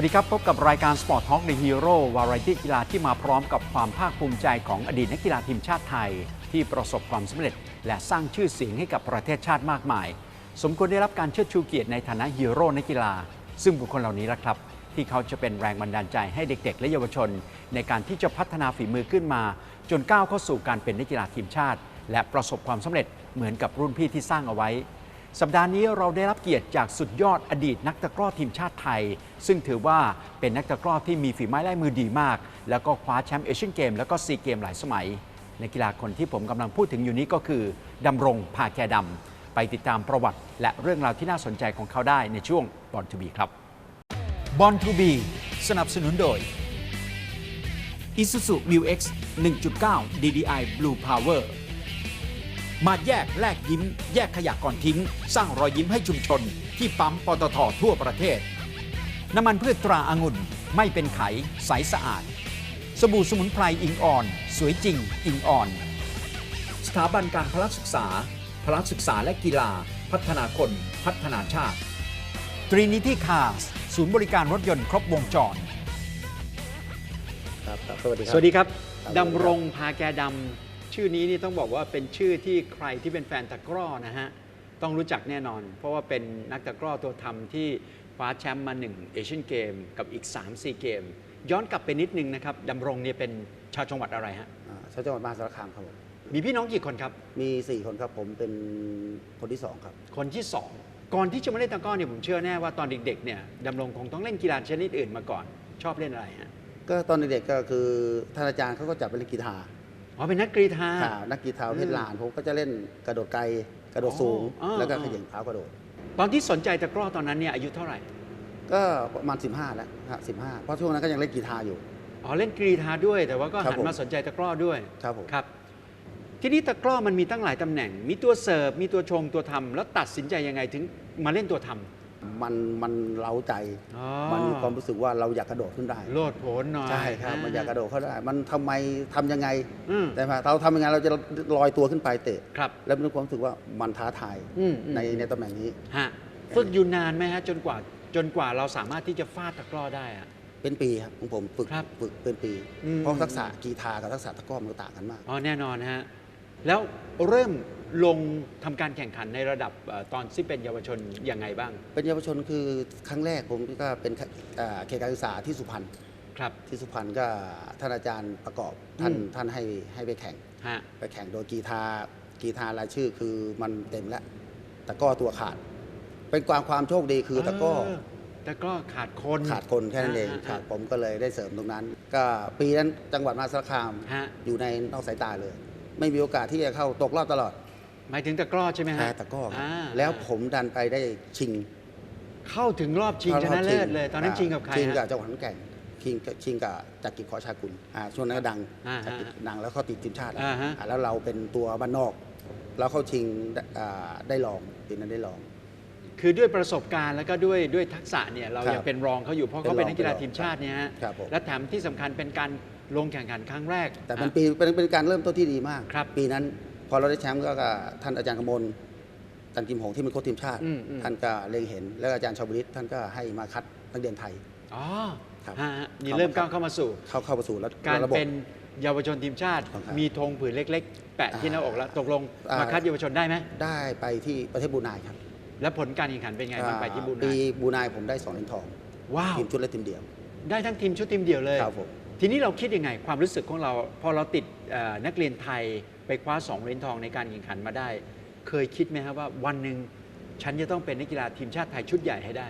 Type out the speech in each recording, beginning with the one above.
วัสดีครับ พบกับรายการ Sport Talk The Hero วาไรตี้กีฬาที่มาพร้อมกับความภาคภูมิใจของอดีตนักกีฬาทีมชาติไทย ที่ประสบความสำเร็จ และสร้างชื่อเสียงให้กับประเทศชาติมากมาย สมควรได้รับการเชิดชูเกียรติในฐานะฮีโร่นักกีฬา ซึ่งบุคคลเหล่านี้ละครับ ที่เขาจะเป็นแรงบันดาลใจให้เด็ก ๆ และเยาวชน ในการที่จะพัฒนาฝีมือขึ้นมา จนก้าวเข้าสู่การเป็นนักกีฬาทีมชาติ และประสบความสำเร็จเหมือนกับรุ่นพี่ที่สร้างเอาไว้ สัปดาห์นี้เราได้รับเกียรติจากสุดยอดอดีตนักตะกร้อทีมชาติไทย ซึ่งถือว่าเป็นนักตะกร้อที่มีฝีไม้ลายมือดีมาก แล้วก็คว้าแชมป์เอเชียนเกม แล้วก็ซีเกมหลายสมัย ในกกีฬาคนที่ผมกำลังพูดถึงอยู่นี้ก็คือดำรงพาแกดำไปติดตามประวัติ และเรื่องราวที่น่าสนใจของเขาได้ในช่วงบอลทูบีครับบอลทูบีสนับสนุนโดย Isuzu Mu X 1.9 DDI Blue Power มาแยกแลกยิ้ม แยกขยะก่อนทิ้ง สร้างรอยยิ้มให้ชุมชน ที่ปั๊มปตททั่วประเทศ น้ำมันพืชตราอางุ่นไม่เป็นไขใสสะอาด สบู่สมุนไพรอิงอ่อน สวยจริง อิงอ่อน สถาบันการพละศึกษา พละศึกษาและกีฬา พัฒนาคน พัฒนาชาติ Trinity Cars ศูนย์บริการรถยนต์ครบวงจรครับครับสวัสดีครับ สวัสดีครับครับดำรงพาแกดำ ชื่อนี้นี่ต้องบอกว่าเป็นชื่อที่ใครที่เป็นแฟนตะกร้อนะฮะต้องรู้จักแน่นอน เพราะว่าเป็นนักตะกร้อตัวทำที่คว้าแชมป์มา1เอเชียนเกมกับอีก 3 4 เกม ย้อนกลับไปนิดนึงนะครับดำรงเนี่ยเป็นชาวจังหวัดอะไรฮะอ่าชาวจังหวัดมหาสารคามครับผมมีพี่น้องกี่คนครับ มี 4 คนครับผมเป็นคนที่2ครับ คนที่ 2 ก่อนที่จะมาเล่นตะกร้อเนี่ยผมเชื่อแน่ว่าตอนเด็กๆเนี่ยดำรงคงต้องเล่นกีฬาชนิดอื่นมาก่อน ชอบเล่นอะไรฮะก็ตอนเด็กๆก็คือท่านอาจารย์เขาก็จับไปเล่นกีฬา อ๋อเป็นนักกรีฑาค่ะนักกีฬาประเพศอืมลานผมก็จะเล่นกระโดดไกลกระโดดสูง อ๋อแล้วก็อ๋อเขย่งเท้ากระโดด ตอนที่สนใจตะกร้อตอนนั้นเนี่ยอายุเท่าไหร่ ก็ประมาณ 15 แล้วฮะ15เพราะช่วงนั้นก็ยังเล่นกีฬาอยู่ อ๋อเล่นกรีฑาด้วย แต่ว่าก็ครัหับนผม มาสนใจตะกร้อด้วยครับผม ครับ ทีนี้ตะกร้อมันมีตั้งหลายตำแหน่ง มีตัวเสิร์ฟมีตัวชงตัวทำแล้วตัดสินใจยังไงถึงมาเล่นตัวทำ มันมันเล้าใจ อ๋อมันมีความรู้สึกว่าเราอยากกระโดดขึ้นได้ โลดโผนหน่อยใช่ครับ มันอยากกระโดดเข้าได้ มันทำไมทำยังไงอืมแต่พอเราทำยังไงเราจะลอยตัวขึ้นไปเตะ ครับ แล้วมีความรู้สึกว่ามันท้าทายอืมอืม ในในตำแหน่งนี้ ฮะฝึกอยู่นานไหมฮะจนกว่าจนกว่าเราสามารถที่จะฟาดตะกร้อได้อะ เป็นปีครับของผมฝึกครับฝึกเป็นปี อืม เพราะทักษะกีฬากับทักษะตะกร้อมันต่างกันมาก อ๋อแน่นอนฮะ แล้วเริ่ม ลงทำการแข่งขันในระดับเอ่อตอนที่เป็นเยาวชนยังไงบ้างเป็นเยาวชนคือครั้งแรกผมก็เป็นเอ่อเขตการศึกษาที่สุพรรณครับ ที่สุพรรณก็ท่านอาจารย์ประกอบท่านอืม ท่านให้ให้ไปแข่ง ฮะไปแข่งโดยกีฬากีฬารายชื่อคือมันเต็มแล้วตะกร้อตัวขาด เป็นความความโชคดีคือตะกร้อ เตะกร้อขาดคนขาดคนแค่นั้นเองอ่าครับอ่าผมก็เลยได้เสริมตรงนั้น ก็ปีนั้นจังหวัดมหาสารคาม ฮะ อยู่ในนอกสายตาเลย ไม่มีโอกาสที่จะเข้าตกรอบตลอด หมายถึงตะกร้อใช่ไหมฮะแพ้ตะกร้อครับาแล้วผมดันไปได้ชิงเข้าถึงรอบชิงชนะเลิศเลย ตอนนั้นชิงกับใครชิงกับฮะ จังหวัดขอนแก่นชิงกับชิงกับจักริดขอชากุลอ่าช่วงนั้นก็ดังอ่าฮะจักริดดังแล้วเขาติดทีมชาติอ่าฮะ อ่าแล้วเราเป็นตัวบ้านนอกแล้วเข้าชิงอ่าได้ลองปีนั้นได้ลอง คือด้วยประสบการณ์แล้วก็ด้วยด้วยทักษะเนี่ยเราครับยังเป็นรองเขาอยู่เพราะเป็นเขาเป็นรองนักกีฬาเป็นรองทีมชาติเนี่ยฮะครับผม และแถมที่สำคัญเป็นการลงแข่งขันครั้งแรกแต่มันอะ ปีเป็นเป็นการเริ่มต้นที่ดีมาก ครับปีนั้น พอเราได้แชมป์ก็กับท่านอาจารย์กมลจันกิมหงที่เป็นโค้ชทีมชาติ อืมอืม ท่านก็เล็งเห็น แล้วอาจารย์ชาวบริตท่านก็ให้มาคัดนักเรียนไทย อ๋อครับ ฮะฮะนี่เข้ามาเริ่มครัก้าบวเข้ามาสู่ เข้าเข้าประสู่แล้วการระบบ เป็นเยาวชนทีมชาติ ครับมีธงผืนเล็ก ๆ แปะที่หน้าอกแล้วตกลงอ่าม มาคัดเยาวชนได้ไหมได้ไปที่ประเทศบรูไนครับแล้วผลการแข่งขันเป็นไงบ้างไปที่บูไนปีบรูไนผมได้สองเหรียญทองว้าว ทีมชุดและทีมเดี่ยว ได้ทั้งทีมชุดทีมเดียวเลย ครับผม ทีนี้เราคิดยังไง ความรู้สึกของเรา พอเราติดเอ่อนักเรียนไทย ไปคว้าสองเหรียญทองในการแข่งขันมาได้ เคยคิดไหมครับว่าวันหนึ่งฉันจะต้องเป็นนักกีฬาทีมชาติไทยชุดใหญ่ให้ได้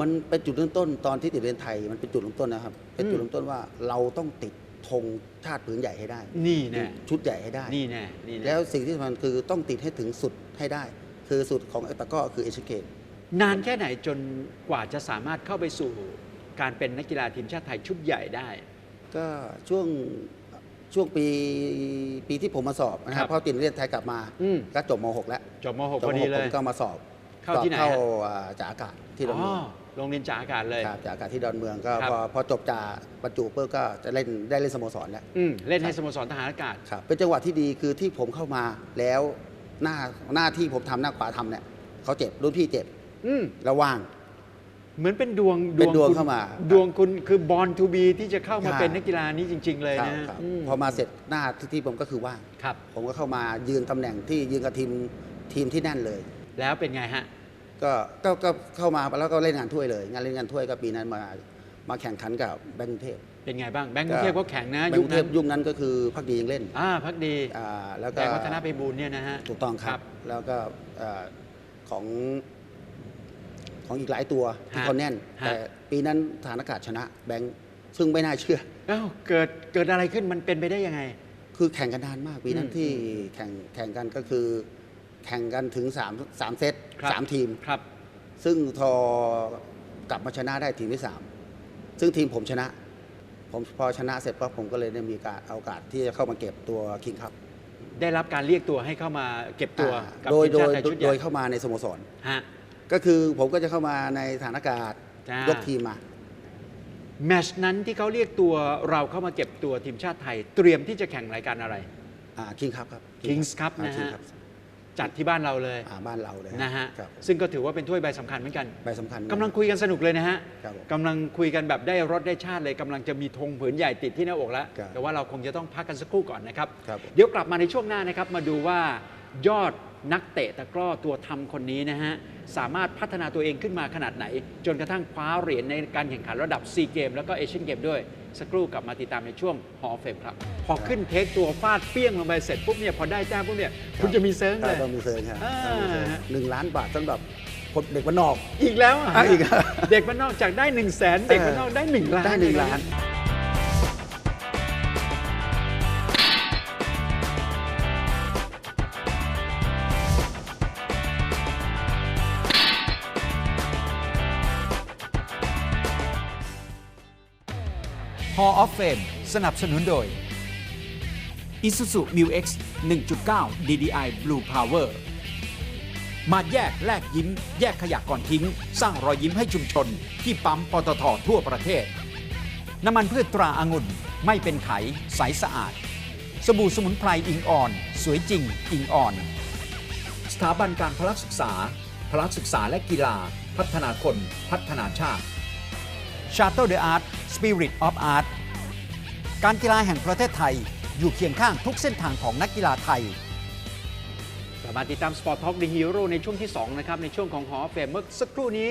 มันเป็นจุดเริ่มต้นตอนที่ติดเรียนไทย มันเป็นจุดเริ่มต้นนะครับ เป็นจุดเริ่มต้นว่าเราต้องติดธงชาติผืนใหญ่ให้ได้ นี่แน่ชุดใหญ่ให้ได้ นี่แน่นี่แน่แล้วสิ่งที่สำคัญคือต้องติดให้ถึงสุดให้ได้ คือสุดของไอ้ตะกร้อคือเอเชียเกมนานแค่ไหนจนกว่าจะสามารถเข้าไปสู่การเป็นนักกีฬาทีมชาติไทยชุดใหญ่ได้ ก็ช่วง ช่วงปีปีที่ผมมาสอบนะคครัรับบ เพราะติดเรียนไทยกลับมาอืมก็จบม .6 แล้วจบมจ .6 บพอม ดี .6 เลผมยก็มาสอบเข้าที่ไหนสอบเข้าฮะ อ่าจ่าอากาศที่ดอนอ๋เมือองโรงเรียนจ่าอากาศเลย ครับจ่าอากาศที่ดอนเมืองก็ครับ พอพอจบจ่าบรรจุเพื่อก็จะเล่นได้เล่นสโมสรแล้ว อืมเล่นให้สโมสรทหารอากาศ ครับเป็นจังหวะที่ดีคือที่ผมเข้ามาแล้วหน้าหน้าที่ผมทำหน้าขวาทำเนี่ยเขาเจ็บรุ่นพี่เจ็บอืมแล้วว่าง เหมือนเป็นดวงเป็นดวงคุณเข้ามาดวงคุณคือบอลทูบีที่จะเข้ามาใช่ เป็นนักกีฬานี้จริง ๆ เลยครับนะครับอืมพอมาเสร็จหน้าที่ที่ผมก็คือว่าง ครับ ผมก็เข้ามายืนตำแหน่งที่ยืนกับทีมทีมที่แน่นเลย แล้วเป็นไงฮะ ก็ก็ก็เข้ามาแล้วก็เล่นงานถ้วยเลย งานเล่นงานถ้วยก็ปีนั้นมามาแข่งขันกับแบงก์กรุงเทพ เป็นไงบ้างแบงค์กรุงเทพก็แข่งนะแบงยุก์คกรุงเทนั้พนยุคนั้นก็คือพักดียังเล่นอ่าพักดีอ่าแล้วแต่ก็วัฒนไปบูลย์เนี่ยนะฮะ ถูกต้องครับแล้วก็เอ่อของ ของอีกหลายตัวที่ฮะเขาแน่น ฮะ แต่ปีนั้นฐานอากาศชนะแบงก์ซึ่งไม่น่าเชื่อเอ้าเกิดเกิดอะไรขึ้นมันเป็นไปได้ยังไง คือแข่งกันนานมากปีนั้นอืมที่แข่งแข่งกันก็คือ แข่งกันถึง3 3เซตครับ สามทีม ครับ ซึ่งทอกลับมาชนะได้ทีมที่สามซึ่งทีมผมชนะ ผมพอชนะเสร็จปั๊บผมก็เลยได้มีการเอาโอกาสที่จะเข้ามาเก็บตัวคิงคัพได้รับการเรียกตัวให้เข้ามาเก็บตัวกับโดยทีมโดชาติยไทยชุดใหโดญ่ยเข้ามาในสโมสร ฮะ ก็คือผมก็จะเข้ามาในฐานอากาศจ้าย ยกทีมมา แมตชนั้นที่เขาเรียกตัวเราเข้ามาเก็บตัวทีมชาติไทย เตรียมที่จะแข่งรายการอะไร คิงคัพครับ Kings Cup อ่านะฮะ Kings Cup จัดที่บ้านเราเลยอ่าบ้านเราเลยนะฮะครับซึ่งก็ถือว่าเป็นถ้วยใบสำคัญเหมือนกันใบสำคัญ กำลังคุยกันสนุกเลยนะฮะครับผมกำลังคุยกันแบบได้รสได้ชาติเลยกำลังจะมีธงผืนใหญ่ติดที่หน้าอกแล้ว ครับแต่ว่าเราคงจะต้องพักกันสักครู่ก่อนนะครับ ครับผม เดี๋ยวกลับมาในช่วงหน้านะครับมาดูว่ายอด นักเตะตะกร้อตัวทำคนนี้นะฮะ สามารถพัฒนาตัวเองขึ้นมาขนาดไหน จนกระทั่งคว้าเหรียญในการแข่งขันระดับซีเกมแล้วก็เอเชียนเกมด้วย สักครู่กลับมาติดตามในช่วงฮอลเฟมครับ พอขึ้นเทคตัวฟาดเปี้ยงลงไปเสร็จปุ๊บเนี่ยพอได้แต้มปุ๊บเนี่ยคุณจะมีเซิร์งคเลรับยต้องมีเซิร์งครับอ่าต้องมีเซิร์งหนึ่งล้านบาทสำหรับคนเด็กวันนอกอีกแล้วะอะอีกอะเด็กบ้านนอกจากได้1นึ่งแสนเด็กบ้านนอกได้หนึ่งล้านได้หนึ่งล้าน of Fame สนับสนุนโดย Isuzu Mu X 1.9 DDI Blue Power มาแยกแลกยิ้ม แยกขยะก่อนทิ้ง สร้างรอยยิ้มให้ชุมชน ที่ปั๊มปตททั่วประเทศ น้ำมันพืชตราอางุ่นไม่เป็นไข ใสสะอาด สบู่สมุนไพรอิงอ่อน สวยจริง อิงอ่อน สถาบันการพละศึกษา พละศึกษาและกีฬา พัฒนาคน พัฒนาชาติ Shuttle the Art Spirit of Art การกีฬาแห่งประเทศไทยอยู่เคียงข้างทุกเส้นทางของนักกีฬาไทยกลับมาติดตาม Sport Talk The Hero ในช่วงที่ 2 นะครับ ในช่วงของหอเฟมเมื่อสักครู่นี้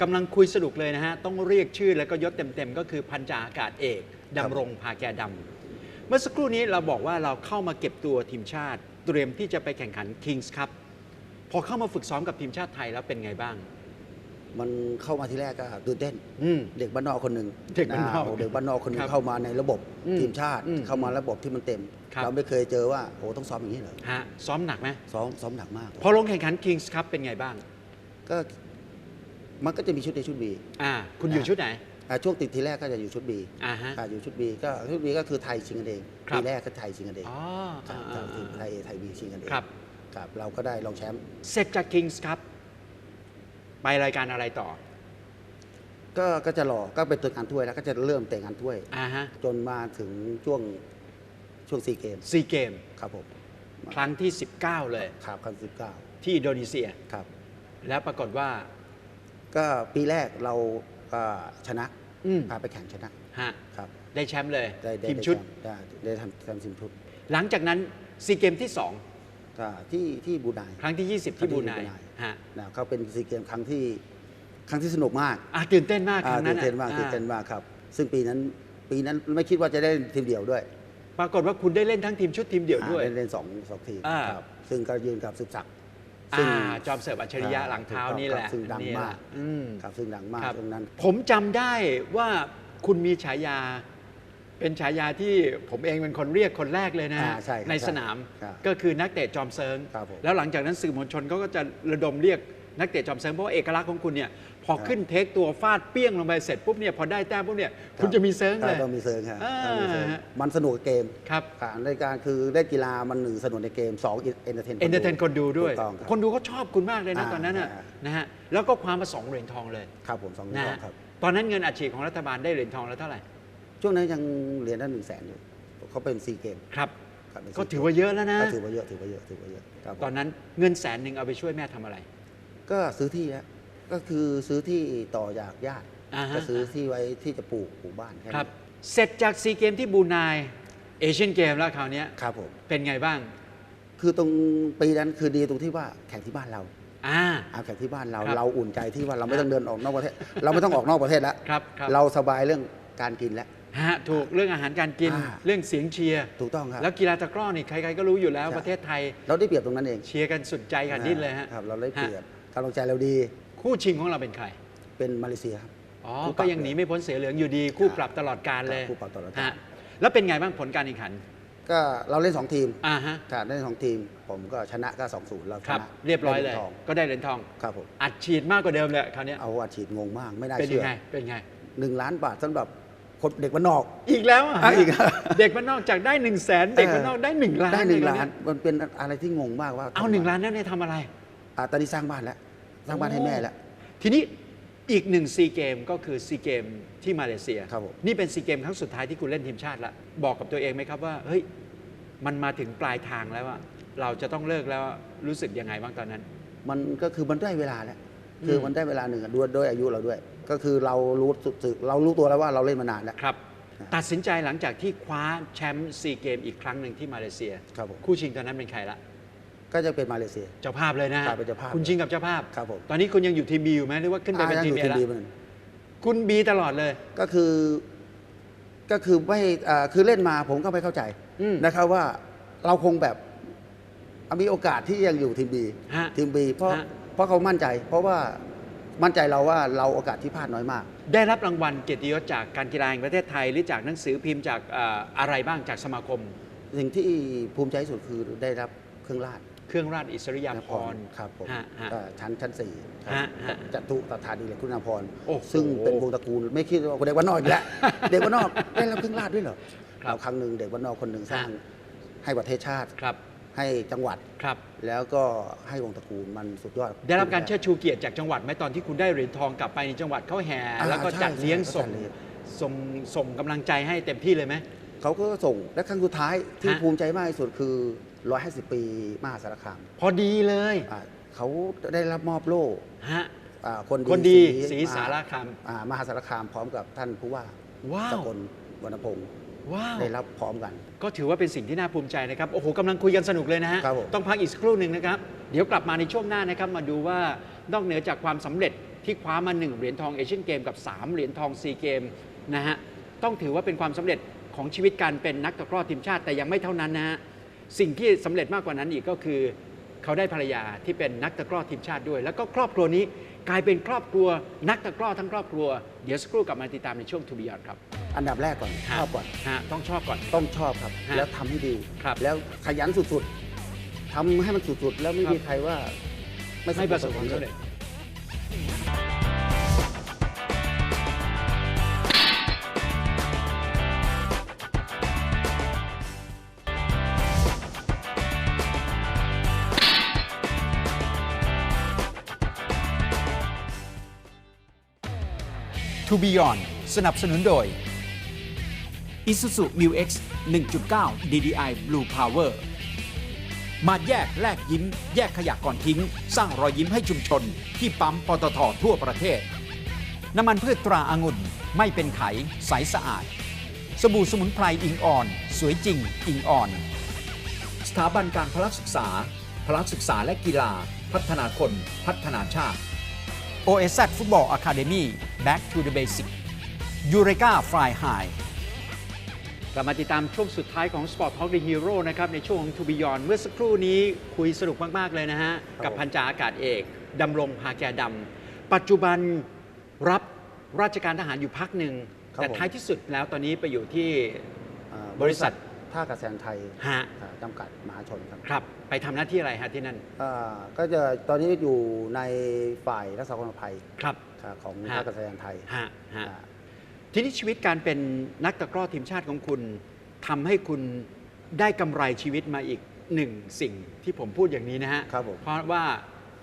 กำลังคุยสนุกเลยนะฮะ ต้องเรียกชื่อแล้วก็ยศเต็มๆ ก็คือพันจ่าอากาศเอกดำรงภาแกดำเมื่อสักครู่นี้เราบอกว่าเราเข้ามาเก็บตัวทีมชาติ เตรียมที่จะไปแข่งขัน Kings Cup พอเข้ามาฝึกซ้อมกับทีมชาติไทยแล้วเป็นไงบ้าง มันเข้ามาที่แรกก็ตื่นเต้นอืม เด็กบ้านนอกคนหนึ่งเด็กบ้านนอกโเด็กบ้านนอกคนหนึคงรับเข้ามาในระบบอืมทีมชาติ อืมเข้ามาระบบที่มันเต็ม ครับ เราไม่เคยเจอว่าโอ้ต้องซ้อมอย่างนี้เหรอฮะซ้อมหนักไหมซ้อมซ้อมหนักมาก พอลงแข่งขัน Kings Cup เป็นไงบ้าง ก็มันก็จะมีชุดในชุดบีอ่า คุณอยู่ชุดไหน อ่าช่วงติดทีแรกก็จะอยู่ชุดบีอ่าฮะ อ่าอยู่ชุดบีก็ชุดบีก็คือไทยชิงกันเองครับ ปีแรกก็ไทยชิงกันเองอ๋อครัอ่าบอ่าทีมอ่าไทยไทยบีชิงกันเองครับ ครับเราก็ได้รองแชมป์ เสร็จจาก Kings Cup ไปรายการอะไรต่อก็ก็จะรอก็เป็นตัวงานถ้วยแล้วก็จะเริ่มเตะงานถ้วย อ่าฮะจนมาถึงช่วงช่วงซีเกมซีเกมครับผมครั้งที่ 19 เลยครับครั้งสิบเก้าที่อินโดนีเซีย ครับ แล้วปรากฏว่า ก็ปีแรกเราก็ชนะอืมพาไปแข่งชนะฮะครับได้แชมป์เลย ได้ได้ทีมชุด ได้ได้ทำทำทีมชุดหลังจากนั้นซีเกมที่ ก็ที่ที่บูไน2 ครั้งที่ 20 ที่บรูไนครั้งที่บรูไน ฮะ นะเขาเป็นซีเกมครั้งที่ครั้งที่สนุกมากอะตื่นเต้นมากคอ่ารั้งนั้ตื่นนเต้นมากอะตื่นเต้นมากครับ ซึ่งปีนั้นปีนั้นไม่คิดว่าจะได้ทีมเดี่ยวด้วยปรากฏว่าคุณได้เล่นทั้งทีมชุดทีมเดี่ยวด้วย อ่าได้เล่นสองสองทีมอ่า ครับซึ่งก็ยืนกับสุดศักดิ์อ่าซึ่งจอมเสิร์ฟอัจฉริยะอ่าหลังเท้าถูกต้องนี่แหละครับซึ่งดังนี่แหละมากอืม ครับซึ่งดังมากครับ ตรงนั้น ผมจำได้ว่าคุณมีฉายา เป็นฉายาที่ผมเองเป็นคนเรียกคนแรกเลยนะฮะอ่าใช่ครับในสนามครับก็คือนักเตะจอมเซิงครับผมแล้วหลังจากนั้นสื่อมวลชนเขาก็จะระดมเรียกนักเตะจอมเซิงเพราะว่าเอกลักษณ์ของคุณเนี่ยพอขึ้นเทคตัวฟาดเปี้ยงลงไปเสร็จปุ๊บเนี่ยพอได้แต้มปุ๊บเนี่ยคุณจะมีเซิงเลย ต้องมีเซิร์งครับอ่าต้องมีเซิร์งมันสนุกกับเกมครับการรายการคือได้กีฬามันหนึ่งสนุกในเกมสองเอนเตอร์เทนเอนเตอร์เทนคนดูด้วย ถูกต้องครับ คนดูเขาชอบคุณมากเลยนะอ่าตอนนั้นน่ะอ่า นะฮะแล้วก็คว้ามาสองเหรียญทองเลยครับผมสองเหรียนะญทอฮะงครับ ตอนนั้นเงินอัดฉีดของรัฐบาลได้เหรียญทองแล้วเท่าไหร่ ช่วงนั้นยังเหรียญได้หนึ่งแสนอยู่เขาเป็นซีเกมครับ ครับเป็นก็ SEA ถือว่าเยอะแล้วนะ ก็ถือว่าเยอะถือว่าเยอะถือว่าเยอะครับผมตอนนั้นเงินแสนหนึ่งเอาไปช่วยแม่ทำอะไร ก็ซื้อที่ฮะก็คือซื้อที่ต่อจากญาติอ่าฮะก็ซื้อที่ไว้ที่จะปลูกปลูกบ้านแค่คนั้รับนเสร็จจากซีเกมที่บรูไนเอเชียนเกมแล้วคราวเนี้ยครับผม เป็นไงบ้าง คือตรงปีนั้นคือดีตรงที่ว่าแข่งที่บ้านเราอ่า เอาแข่งที่บ้านเรา ครับเราอุ่นใจที่ว่าเราไม่ต้องเดินออกนอกประเทศ เราไม่ต้องออกนอกประเทศแล้ว ครับครับ เราสบายเรื่องการกินแล้ว ฮะถูกเรื่องอาหารการกินอ่า เรื่องเสียงเชียร์ถูกต้องครับ แล้วกีฬาตะกร้อนี่ใครๆก็รู้อยู่แล้วใช่ ประเทศไทยเราได้เปรียบตรงนั้นเองเชียร์กันสุดใจขาดดิ้นเลยฮะครับเราได้เปรียฮะบกำลังใจเราดีคู่ชิงของเราเป็นใครเป็นมาเลเซียครับ อ๋อคู่ปรับก็ยังหนีไม่พ้นเสือเหลืองอยู่ดีคู่ปรับตลอดการเลยครับคู่ปรับตลอดกาล ฮะแล้วเป็นไงบ้างผลการแข่งขันก็เราเล่นสองทีมอ่าฮะถ้าเล่นสองทีม ผมก็ชนะก็สองศูนย์เราชครับ นะเรียบร้อยเลย ได้หรีญทงก็ได้เหรียญทอง ครับผมอัดฉีดมากกว่าเดิมเลยคราวเนี้ยเอาอาชีพงงมากไม่น่าเป็นเชื่ยัองไงเป็นไง หนึ่งล้านบาทสำหรับ คนเด็กบ้านนอก อีกแล้วะอะอีก เด็กบ้านนอกจากได้หนึ่งแสนเด็กบ้านนอกได้หนึ่งล้านได้หนึ่งเยล้าครนวเยมันเป็นอะไรที่งงมากว่าเอาหนึ่งล้านนั้นเนี่ยทำอะไร อ่าตอนนี้สร้างบ้านแล้วสร้างบ้านให้แม่แล้ว ทีนี้อีกหนึ่งซีเกมก็คือซีเกมที่มาเลเซียครับผม นี่เป็นซีเกมครั้งสุดท้ายที่คุณเล่นทีมชาติละบอกกับตัวเองไหมครับว่าเฮ้ยมันมาถึงปลายทางแล้วอะเราจะต้องเลิกแล้วรู้สึกยังไงบ้างตอนนั้น มันก็คือมันได้เวลาแล้ว คือมมันได้เวลาหนึ่งอะด้วยด้วยอายุเราด้วย ก็คือเรารู้สึกเรารู้ตัวแล้วว่าเราเล่นมานานแล้วครับครับ ตัดสินใจหลังจากที่คว้าแชมป์ซีเกมอีกครั้งหนึ่งที่มาเลเซียครับผมคู่ชิงตอนนั้นเป็นใครละก็จะเป็นมาเลเซีย เจ้าภาพเลยนะฮะครับเป็นเจ้าภาพคุณชิงกับเจ้าภาพ ครับผม ตอนนี้คุณยังอยู่ทีมบีอยู่ไหมหรือว่าขึ้นไปเป็นอ่าทีมยังเออยู่ละทีม B เหมือนกันคุณบีตลอดเลย ก็คือ ก็คือไม่อ่าคือเล่นมาผมก็ไม่เข้าใจอืมนะครับว่าเราคงแบบอะมีโอกาสที่ยังอยู่ทีมบีฮะทีมบีเพราะฮะ เพราะเขามั่นใจ เพราะว่า มั่นใจเราว่าเราโอกาสที่พลาดน้อยมาก ได้รับรางวัลเกียรติยศจากการกีฬาแห่งประเทศไทย หรือจากหนังสือพิมพ์จากเอ่ออะไรบ้างจากสมาคม สิ่งที่ภูมิใจที่สุดคือได้รับเครื่องราชเครื่องราชอิสริยาภรณ์ ครับผมฮะฮะอ่าชั้นชั้นสี่ครับฮะฮะจตุตถาดีเลยคุณอาภรณ์โอ้โหซึ่งเป็นวงตระกูลไม่คิดว่าเด็กวันนอกอีกแล้ว เด็กวันนอกได้รับเครื่องราชด้วยเหรอครับเราครั้งหนึ่งเด็กวันนอกคนหนึ่งสร้างฮะ ให้ประเทศชาติ ครับ ให้จังหวัด ครับ แล้วก็ให้วงตระกูลมันสุดยอด ได้รับการเชิดชูเกียรติจากจังหวัดไหมตอนที่คุณได้เหรียญทองกลับไปในจังหวัดเขาแห่ อ่าแล้วก็ใช่จัดเลี้ยงใช่ส่งจัดเลี้ยงส่งส่งกำลังใจให้เต็มที่เลยไหม เขาก็ส่งและครั้งสุดท้ายที่ฮะ ภูมิใจมากที่สุดคือ 150 ปีมหาสารคามพอดีเลยอ่าเขาได้รับมอบโล่ฮะ อ่าคนคนดีศรีอ่สารคาม อ่ามหาสารคามพร้อมกับท่านผู้ว่าว้าสวกลวรรณพงศ์ ว้าว ได้รับพร้อมกัน ก็ถือว่าเป็นสิ่งที่น่าภูมิใจนะครับ โอ้โหกำลังคุยกันสนุกเลยนะฮะ ครับผม ต้องพักอีกสักครู่หนึ่งนะครับ เดี๋ยวกลับมาในช่วงหน้านะครับ มาดูว่านอกเหนือจากความสำเร็จที่คว้ามา 1 เหรียญทองเอเชียนเกมกับ 3 เหรียญทองซีเกมนะฮะ ต้องถือว่าเป็นความสำเร็จของชีวิตการเป็นนักตะกร้อทีมชาติแต่ยังไม่เท่านั้นนะฮะ สิ่งที่สำเร็จมากกว่านั้นอีกก็คือ เขาได้ภรรยาที่เป็นนักตะกร้อทีมชาติด้วย แล้วก็ครอบครัวนี้กลายเป็นครอบครัว นักตะกร้อทั้งครอบครัว เดี๋ยวสักครู่กลับมาติดตามในช่วงทูบิยอนครับ อันดับแรกก่อนชอบก่อนฮะต้องชอบก่อน ต้องชอบครับ ฮะแล้วทำให้ดีครับแล้วขยันสุดๆทำให้มันสุดๆ แล้วไม่ครับมีใครว่าไม่ประสบความสำเร็จ To Beyond สนับสนุนโดย Isuzu Mu X 1.9 DDI Blue Power มาแยกแลกยิ้ม แยกขยะก่อนทิ้ง สร้างรอยยิ้มให้ชุมชน ที่ปั๊มปตททั่วประเทศ น้ำมันพืชตราอางุ่นไม่เป็นไข ใสสะอาด สบู่สมุนไพรอิงอ่อน สวยจริง อิงอ่อน สถาบันการพละศึกษา พละศึกษาและกีฬา พัฒนาคน พัฒนาชาติ OSZ Football Academy Back to the Basic Eureka Fly High กลับมาติดตามช่วงสุดท้ายของ Sport Talk the Hero นะครับในช่วงของ To Beyond เมื่อสักครู่นี้คุยสนุกมาก ๆ เลยนะฮะครับกับพันจ่าอากาศเอกดำรงพาแกดำปัจจุบันรับราชการทหารอยู่พักหนึ่ง ครับแต่ผม ท้ายที่สุดแล้วตอนนี้ไปอยู่ที่ อ่าบริษัทท่ากระแสนไทยฮะ อ่าจำกัดมหาชนครับครับ ไปทำหน้าที่อะไรฮะที่นั่นอ่าก็จะตอนนี้อยู่ในฝ่ายรักษาความปลอดภัยครับครับของฮะ ท่ากระแสนไทยฮะฮะอ่า ทีนี้ชีวิตการเป็นนักตะกร้อทีมชาติของคุณทำให้คุณได้กำไรชีวิตมาอีกหนึ่งสิ่งที่ผมพูดอย่างนี้นะฮะครับผมเพราะว่า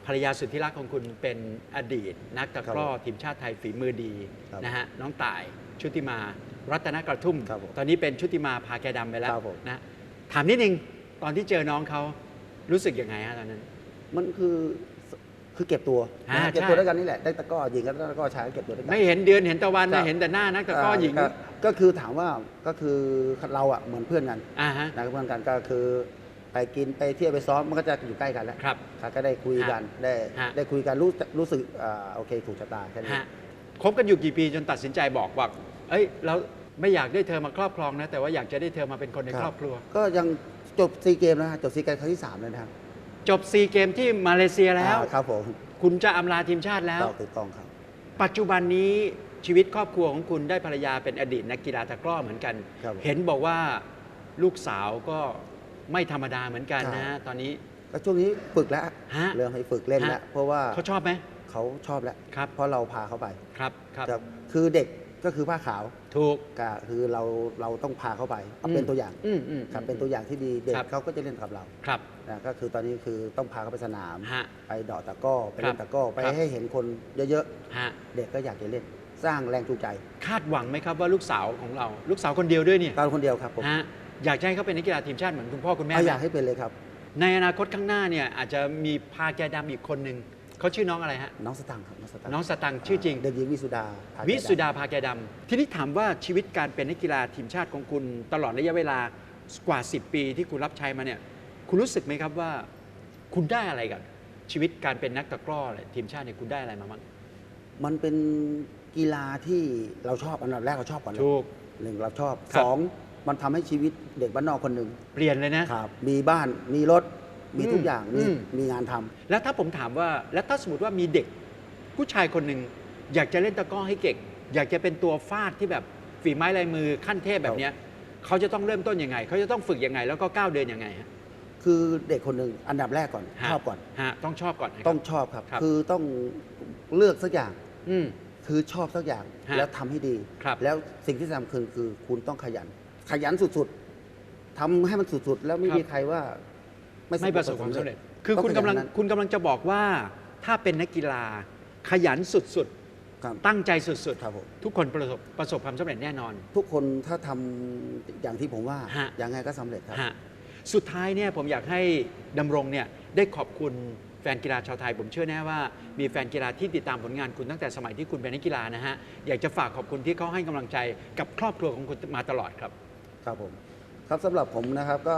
ภรรยาสุดที่รักของคุณเป็นอดีต นักตะกร้อครับผมทีมชาติไทยฝีมือดีครับนะฮะน้องต่ายชุติมารัตนกระทุ่ม ครับผมตอนนี้เป็นชุติมาพาแกดำไปแล้วครับผม นะถามนิดนึงตอนที่เจอน้องเขารู้สึกยังไงฮะตอนนั้น มันคือ คือเก็บตัวอ่านะเก็บใช่ตัวด้วยกันนี่แหละได้ตะกร้อหญิงกับตะกร้อชายก็เก็บตัวด้วยกันไม่เห็นเดือนเห็นตะวันครันะบ เห็นแต่หน้านักตะกร้อหญิงก็ก็คือถามว่าก็คือเราอะเหมือนเพื่อนกันอ่าฮะนะเพื่อนกันก็คือ ไปกินไปเที่ยวไปซ้อมมันก็จะอยู่ใกล้กันแล้วครับ ครับก็ได้คุยกันได้ฮะ ได้คุยกันรู้รู้สึกอ่าโอเคถูกชะตาแค่นี้ ฮะคบกันอยู่กี่ปีจนตัดสินใจบอกว่า เอ้ย เราไม่อยากได้เธอมาครอบครองนะ แต่ว่าอยากจะได้เธอมาเป็นคนในครอบครัว ก็ยังจบซีเกมแล้วฮะจบซีเกมครั้งที่สามเลยนะครับ จบซีเกมที่มาเลเซียแล้ว อ่าครับผมคุณจะอำลาทีมชาติแล้วต่อถูกต้องครับ ปัจจุบันนี้ชีวิตครอบครัวของคุณได้ภรรยาเป็นอดีตนักกีฬาตะกร้อเหมือนกัน ครับผมเห็นบอกว่าลูกสาวก็ไม่ธรรมดาเหมือนกันนะฮะครับตอนนี้ ก็ช่วงนี้ฝึกแล้วฮะเรื่องให้ฝึกเล่นแล้วฮะ เพราะว่าเขาชอบไหม เขาชอบแล้ว ครับ เพราะเราพาเขาไปครับครับครับคือเด็กก็คือผ้าขาวถูก ก็คือเราเราต้องพาเขาไปเอาเป็นตัวอย่างอืมอืม ครับเป็นตัวอย่างที่ดีเด็กครับ เขาก็จะเล่นกับเรา ครับ นะก็คือตอนนี้คือต้องพาเขาไปสนาม ฮะ ไปเดาะตะกร้อไปเล่นครับตะกร้อไปครับ ให้เห็นคนเยอะฮะ ๆ เด็กก็อยากจะเล่น สร้างแรงจูงใจคาดหวังไหมครับว่าลูกสาวของเรา ลูกสาวคนเดียวด้วยเนี่ยการคนเดียวครับผมฮะอยากจะให้เขาเป็นนักกีฬาทีมชาติเหมือนคุณพ่อคุณแม่เอาไหมอยากให้เป็นเลยครับ ในอนาคตข้างหน้าเนี่ยอาจจะมีพาแกดำอีกคนหนึ่งเขาชื่อน้องอะไรฮะ น้องสตังค์ครับน้องสตังค์น้องสตังค์ชื่อจริง เด็กหญิงวิสุดาภาแก่วิสุดาพาแกดำทีนี้ถามว่าชีวิตการเป็นนักกีฬาทีมชาติของคุณตลอดระยะเวลากว่า 10 ปีที่คุณรับใช้มาเนี่ย คุณรู้สึกไหมครับว่า คุณได้อะไรกับชีวิตการเป็นนักตะกร้อทีมชาติเนี่ยคุณได้อะไรมาบ้างมันเป็นกีฬาที่เราชอบอันดับแรกเราชอบก่อนเลยถูก หนึ่งเราชอบครับ สองมันทำให้ชีวิตเด็กบ้านนอกคนหนึ่งเปลี่ยนเลยนะ ครับมีบ้านมีรถมีทุกอย่างมีอืม มีงานทำ แล้วถ้าผมถามว่าแล้วถ้าสมมติว่ามีเด็ก ผู้ชายคนหนึ่งอยากจะเล่นตะกร้อให้เก่ง อยากจะเป็นตัวฟาดที่แบบฝีไม้ลายมือขั้นเทพแบบเนี้ยเขาจะต้องเริ่มต้นยังไง เขาจะต้องฝึกยังไง แล้วก็ก้าวเดินยังไงฮะ คือเด็กคนหนึ่งอันดับแรกก่อนฮะชอบก่อน ฮะต้องชอบก่อนนะครับ ต้องชอบครับ ครับ คือต้องเลือกสักอย่างอืม คือชอบสักอย่างฮะ แล้วทำให้ดี ครับ แล้วสิ่งที่สำคัญคือคุณต้องขยัน ขยันสุดๆทำให้มันสุดๆ แล้วไม่มีใครว่าไม่ประสบความสำเร็จ คือต้คุณกำลังขยันนั้นคุณกำลังจะบอกว่า ถ้าเป็นนักกีฬาขยันสุดครับๆ ตั้งใจสุดครับผมๆ ทุกคนประสบประสบความสำเร็จแน่นอน ทุกคนถ้าทำอย่างที่ผมว่าฮะยังไงก็สำเร็จครับ ฮะ สุดท้ายเนี่ยผมอยากให้ดำรงเนี่ยได้ขอบคุณแฟนกีฬาชาวไทย ผมเชื่อแน่ว่ามีแฟนกีฬาที่ติดตามผลงานคุณตั้งแต่สมัยที่คุณเป็นนักกีฬานะฮะอยากจะฝากขอบคุณที่เขาให้กำลังใจกับครอบครัวของคุณมาตลอดครับ ครับผม ครับสำหรับผมนะครับก็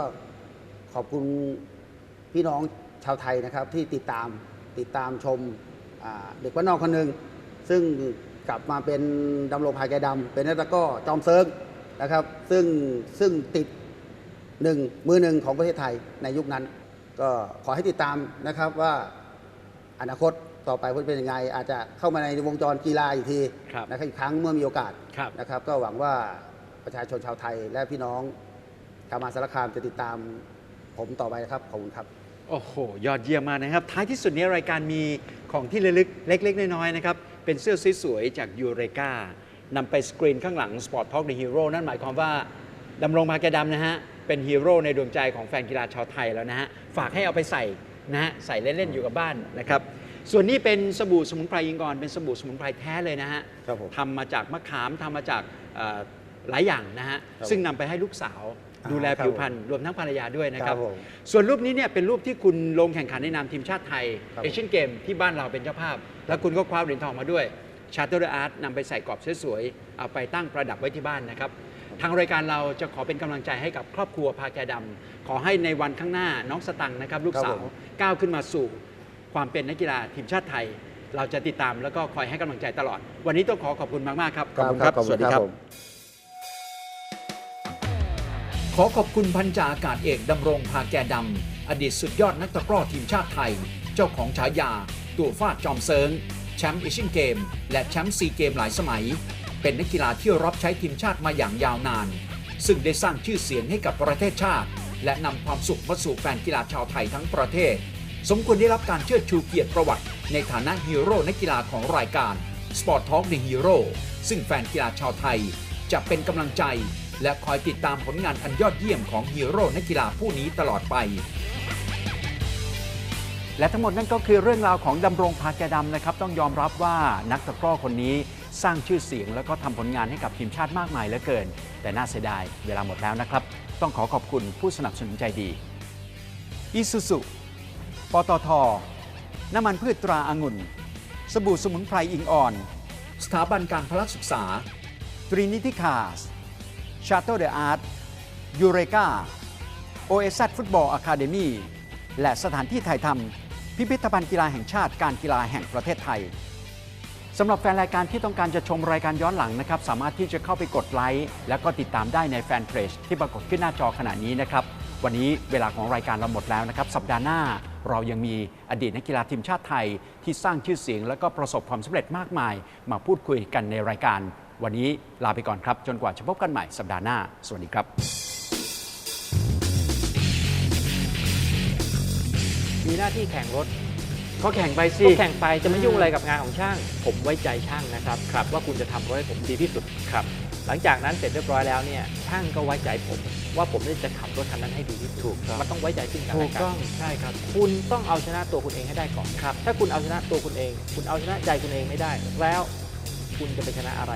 ขอบคุณพี่น้องชาวไทยนะครับที่ติดตามติดตามชมอ่าเด็กบ้านนอกคนหนึ่งซึ่งกลับมาเป็นดำรงภายแกดำเป็นนักตะกร้อจอมเซิร์งนะครับ ซึ่งซึ่งติด หนึ่งมือหนึ่งของประเทศไทยในยุคนั้น ก็ขอให้ติดตามนะครับว่าอนาคตต่อไปว่าเป็นยังไง อาจจะเข้ามาในวงจรกีฬาอีกทีครับนะครับอีกครั้งเมื่อมีโอกาสครับนะครับ ก็หวังว่าประชาชนชาวไทยและพี่น้องชาวมหาสารคามจะติดตามผมต่อไปนะครับขอบคุณครับโอ้โห ยอดเยี่ยมมากนะครับ ท้ายที่สุดนี้รายการมีของที่ระลึกเล็ก ๆ น้อย ๆ นะครับ เป็นเสื้อสวยๆจากยูเรกานำไปสกรีนข้างหลัง Sport Talk The Hero นั่นหมายความว่าดำรงมาแกดำนะฮะ เป็นฮีโร่ในดวงใจของแฟนกีฬาชาวไทยแล้วนะฮะ ฝากให้เอาไปใส่นะฮะ ใส่เล่น ๆ อยู่กับบ้านนะครับ ส่วนนี้เป็นสบู่สมุนไพรยิงกรเป็นสบู่สมุนไพรแท้เลยนะฮะครับผมทำมาจากมะขามทำมาจากเอ่อหลายอย่างนะฮะ ครับซึ่งนำไปให้ลูกสาว อ่าดูแลครับผิวพรรณรวมทั้งภรรยาด้วยนะครับ ครับผมส่วนรูปนี้เนี่ยเป็นรูปที่คุณลงแข่งขันในนามทีมชาติไทยครับเอเชียนเกมที่บ้านเราเป็นเจ้าภาพ แล้วคุณก็คว้าเหรียญทองมาด้วยชาร์เตอร์อาร์ตนำไปใส่กรอบสวยๆเอาไปตั้งประดับไว้ที่บ้านนะครับ ทางรายการเราจะขอเป็นกำลังใจให้กับครอบครัวพาแกดำขอให้ในวันข้างหน้าน้องสตังค์นะครับลูกครับสาผวมก้าวขึ้นมาสู่ ความเป็นนักกีฬาทีมชาติไทย เราจะติดตามแล้วก็คอยให้กำลังใจตลอด วันนี้ต้องขอขอบคุณมาก ๆ ครับ ขอบคุณสวัสดีครับ ผม ขอขอบคุณพันจ่าอากาศเอกดำรงพาแกดำ อดีตสุดยอดนักตะกร้อทีมชาติไทย เจ้าของฉายา ตัวฟาดจอมเซิง แชมป์เอเชียนเกม และแชมป์ซีเกมหลายสมัย เป็นนักกีฬาที่รับใช้ทีมชาติมาอย่างยาวนาน ซึ่งได้สร้างชื่อเสียงให้กับประเทศชาติ และนำความสุขมาสู่แฟนกีฬาชาวไทยทั้งประเทศ สมควรได้รับการเชิดชูเกียรติประวัติ ในฐานะฮีโร่นักกีฬาของรายการ Sport Talk The Hero ซึ่งแฟนกีฬาชาวไทย จะเป็นกำลังใจ และคอยติดตามผลงานอันยอดเยี่ยมของฮีโร่นักกีฬาผู้นี้ตลอดไปและทั้งหมดนั่นก็คือเรื่องราวของดำรงพาแกดำนะครับ ต้องยอมรับว่านักตะกร้อคนนี้ สร้างชื่อเสียง แล้วก็ทำผลงานให้กับทีมชาติมากมายเหลือเกิน แต่น่าเสียดายเวลาหมดแล้วนะครับ ต้องขอขอบคุณผู้สนับสนุนใจดีอิสุสุปตท น้ำมันพืชตราอางุ่น สบู่สมุนไพรอิงอ่อน สถาบันการพละศึกษา ตรีนิติคาสชาโตเดอะอาร์ตยูเรกาโอเอซฟุตบอลอะคาเดมีและสถานที่ถ่ายทำพิพิธภัณฑ์กีฬาแห่งชาติการกีฬาแห่งประเทศไทย สำหรับแฟนรายการที่ต้องการจะชมรายการย้อนหลังนะครับ สามารถที่จะเข้าไปกดไลค์แล้วก็ติดตามได้ในแฟนเพจที่ปรากฏขึ้นหน้าจอขณะนี้นะครับ วันนี้เวลาของรายการเราหมดแล้วนะครับ สัปดาห์หน้าเรายังมีอดีตนักกีฬาทีมชาติไทย ที่สร้างชื่อเสียง และก็ประสบความสำเร็จมากมาย มาพูดคุยกันในรายการ วันนี้ลาไปก่อนครับ จนกว่าจะพบกันใหม่สัปดาห์หน้า สวัสดีครับ มีหน้าที่แข่งรถ ก็แข่งไปสิ ก็แข่งไปจะไม่ยุ่งอะไรกับงานของช่าง ผมไว้ใจช่างนะครับครับว่าคุณจะทำรถให้ผมดีที่สุดครับ หลังจากนั้นเสร็จเรียบร้อยแล้วเนี่ยช่างก็ไว้ใจผม ว่าผมเนี่ยจะขับรถคันนั้นให้ดีที่สุดถูกต้องมันต้องไว้ใจซึ่งกันถูและกกัต้องใช่ครับ คุณต้องเอาชนะตัวคุณเองให้ได้ก่อนครับ ถ้าคุณเอาชนะตัวคุณเอง คุณเอาชนะใจคุณเองไม่ได้ แล้วคุณจะไปชนะอะไร